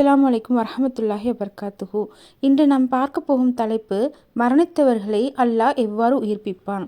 அஸ்லாம் வலைக்கும் வரமத்துல்லாஹி வபர்காத்துஹு. இன்று நாம் பார்க்க போகும் தலைப்பு மரணித்தவர்களை அல்லாஹ் எவ்வாறு உயிர்ப்பிப்பான்?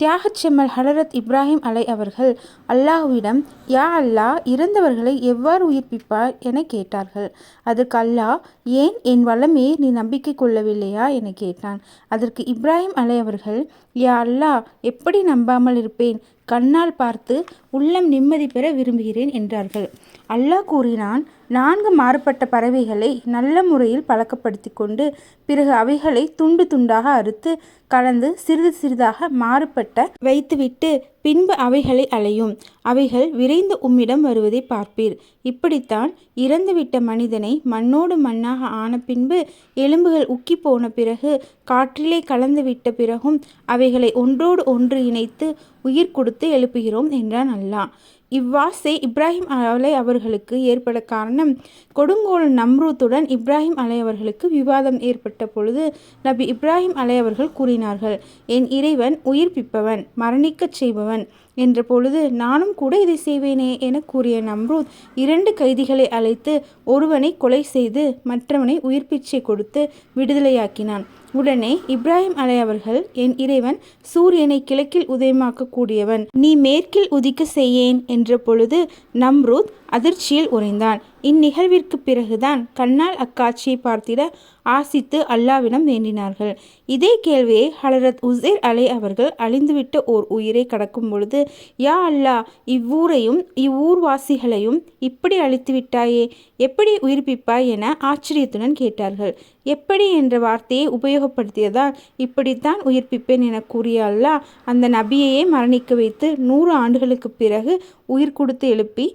தியாகச் செம்மல் ஹலரத் இப்ராஹிம் அலை அவர்கள் அல்லாஹ்விடம் யா அல்லாஹ் இறந்தவர்களை எவ்வாறு உயிர்ப்பிப்பார்? என கேட்டார்கள். அதற்கு அல்லாஹ் ஏன் என் வளமையை நீ நம்பிக்கை கொள்ளவில்லையா? என கேட்டான். அதற்கு இப்ராஹிம் அலை அவர்கள் யா அல்லாஹ் எப்படி நம்பாமல் இருப்பேன்? கண்ணால் பார்த்து உள்ளம் நிம்மதி பெற விரும்புகிறேன் என்றார்கள். அல்லாஹ் கூறினான் நான்கு மாறுபட்ட பறவைகளை நல்ல முறையில் பழக்கப்படுத்தி கொண்டு பிறகு அவைகளை துண்டு துண்டாக அறுத்து கலந்து சிறிது சிறிதாக மாறுபட்ட வைத்துவிட்டு பின்பு அவைகளை அலையும். அவைகள் விரைந்து உம்மிடம் வருவதை பார்ப்பீர். இப்படித்தான் இறந்துவிட்ட மனிதனை மண்ணோடு மண்ணாக ஆன பின்பு எலும்புகள் உக்கி போன பிறகு காற்றிலே கலந்து விட்ட பிறகும் அவைகளை ஒன்றோடு ஒன்று இணைத்து உயிர் கொடுத்து எழுப்புகிறோம் என்றான் அல்லாஹ். இவ்வாசை இப்ராஹிம் அலை அவர்களுக்கு ஏற்பட காரணம். கொடுங்கோல் நம்ரூத்துடன் இப்ராஹிம் அலை அவர்களுக்கு விவாதம் ஏற்பட்ட பொழுது நபி இப்ராஹிம் அலை அவர்கள் கூறினார்கள் என் இறைவன் உயிர்ப்பிப்பவன் மரணிக்கச் செய்பவன் என்ற பொழுது நானும் கூட இதை செய்வேனே என கூறிய நம்ரூத் இரண்டு கைதிகளை அழைத்து ஒருவனை கொலை செய்து மற்றவனை உயிர்ப்பிச்சை கொடுத்து விடுதலையாக்கினான். உடனே இப்ராஹிம் அலை அவர்கள் என் இறைவன் சூரியனை கிழக்கில் உதயமாக்கக்கூடியவன். நீ மேற்கில் உதிக்க செய்யேன் என்ற பொழுது நம்ரூத் அதிர்ச்சியில் உறைந்தான். இந்நிகழ்விற்கு பிறகுதான் கண்ணால் அக்காட்சியை பார்த்திட ஆசித்து அல்லாவிடம் வேண்டினார்கள். இதே கேள்வியை ஹலரத் உசேர் அலை அவர்கள் அழிந்துவிட்ட ஓர் உயிரை கடக்கும் பொழுது யா அல்லா இவ்வூரையும் இவ்வூர்வாசிகளையும் இப்படி அழித்து விட்டாயே எப்படி உயிர்ப்பிப்பாய் என ஆச்சரியத்துடன் கேட்டார்கள். எப்படி என்ற வார்த்தையை உபயோகப்படுத்தியதால் இப்படித்தான் உயிர்ப்பிப்பேன் என கூறிய அல்லாஹ் அந்த நபியையே மரணிக்க வைத்து நூறு ஆண்டுகளுக்கு பிறகு உயிர் கொடுத்து எழுப்பி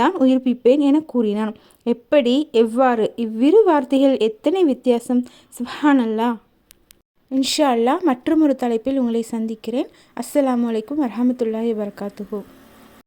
தான் உயிர்ப்பிப்பேன் என கூறினான். எப்படி? எவ்வாறு? இவ்விரு வார்த்தைகள் எத்தனை வித்தியாசம்? சுஹான் இன்ஷா அல்லா மற்றொரு தலைப்பில் உங்களை சந்திக்கிறேன். அஸ்லாம் வலைக்கம் வரமத்துல்லாஹி வரகாத்துஹூ